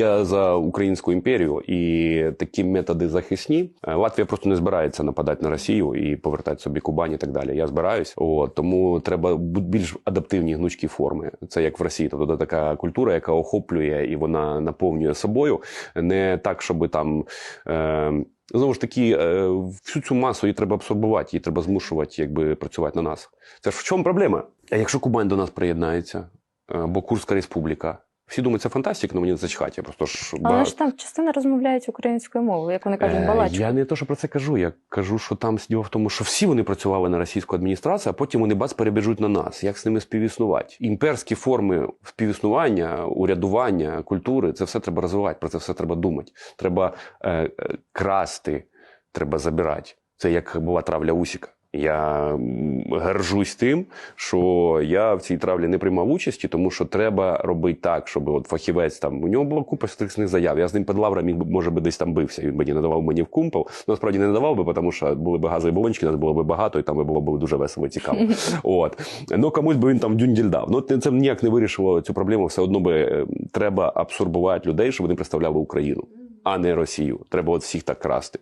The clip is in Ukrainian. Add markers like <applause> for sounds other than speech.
Я за українську імперію і такі методи захисні. Е, Латвія просто не збирається нападати на Росію і повертати собі Кубань і так далі. Я збираюсь. От тому треба більш адаптивні гнучкі форми. Це як в Росії. Тобто така культура, яка охоплює і вона наповнює собою. Не так, щоб там. Е, Знову ж таки, е, всю цю масу її треба абсорбувати, її треба змушувати, якби працювати на нас. Це ж в чому проблема? А якщо Кубань до нас приєднається, або Курська республіка, всі думають, це фантастика, але мені зачхати. Я просто ж Але ж там частина розмовляють українською мовою, як вони кажуть, Е. Я не то, що про це кажу. Я кажу, що там діло в тому, що всі вони працювали на російську адміністрацію, а потім вони бац перебіжуть на нас. Як з ними співіснувати? Імперські форми співіснування, урядування, культури це все треба розвивати. Про це все треба думати. Треба е, е, красти, треба забирати. Це як була травля Усіка. Я горжусь тим, що я в цій травлі не приймав участі, тому що треба робити так, щоб от фахівець там у нього була купа стриксних заяв. Я з ним під лавром міг би, може би десь там бився. Він не надавав мені в кумпол. Насправді не надавав би, тому що були б газові балончики, нас було б багато, і там би було б дуже весело і цікаво. <laughs> От ну комусь би він там дюнділь дав. Ну це ніяк не вирішило цю проблему. Все одно би е, треба абсорбувати людей, щоб вони представляли Україну, а не Росію. Треба от всіх так красти.